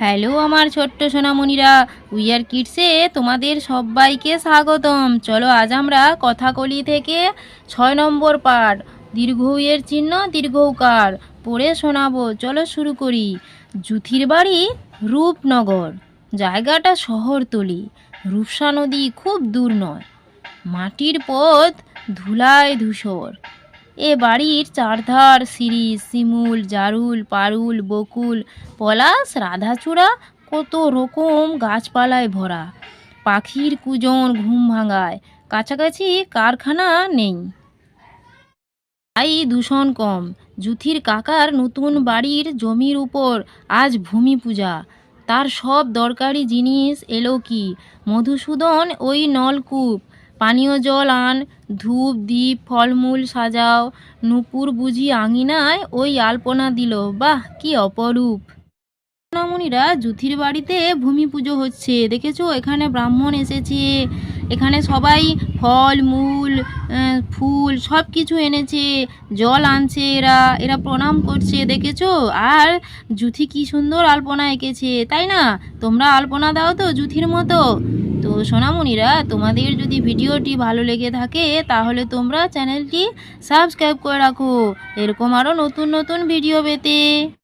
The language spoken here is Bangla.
হ্যালো আমার ছোট্ট সোনামণিরা উইয়ার কিডসে তোমাদের সবাইকে স্বাগতম। চলো আজ আমরা কথাকলি থেকে ছয় নম্বর পাঠ, দীর্ঘ এর চিহ্ন দীর্ঘকার পড়ে শোনাবো। চলো শুরু করি। জুথির বাড়ি রূপনগর, জায়গাটা শহরতলি, রূপসা নদী খুব দূর নয়। মাটির পথ ধুলায় ধূসর। এ বাড়ির চারধার, সিঁড়ি, শিমুল, জারুল, পারুল, বকুল, পলাশ, রাধাচূড়া, কত রকম গাছপালায় ভরা। পাখির কুজন ঘুম ভাঙায়, কাছাকাছি কারখানা নেই। তাই দূষণ কম, জুথির কাকার নতুন বাড়ির জমির উপর আজ ভূমি পূজা। তার সব দরকারি জিনিস এলো কি? মধুসূদন ওই নলকূপ পানীয় জল আন, ধূপ দ্বীপ ফলমূল সাজাও, নুপুর বুঝি আঙিনায় ওই আলপনা দিল। বাহ, কি অপরূপ! সোনামণিরা জুথির বাড়িতে ভূমি পুজো হচ্ছে। দেখেছ? এখানে ব্রাহ্মণ এসেছে। এখানে সবাই ফল, মূল ফুল সব কিছু এনেছে। জল আনছে এরা এরা প্রণাম করছে, দেখেছ? আর জুথি কি সুন্দর আলপনা এঁকেছে, তাই না? তোমরা আলপনা দাও তো জুথির মতো। তো সোনামণিরা, তোমাদের যদি ভিডিওটি ভালো লেগে থাকে, তাহলে তোমরা চ্যানেলটি সাবস্ক্রাইব করে রাখো। এরকম আরও নতুন নতুন ভিডিও পেতে।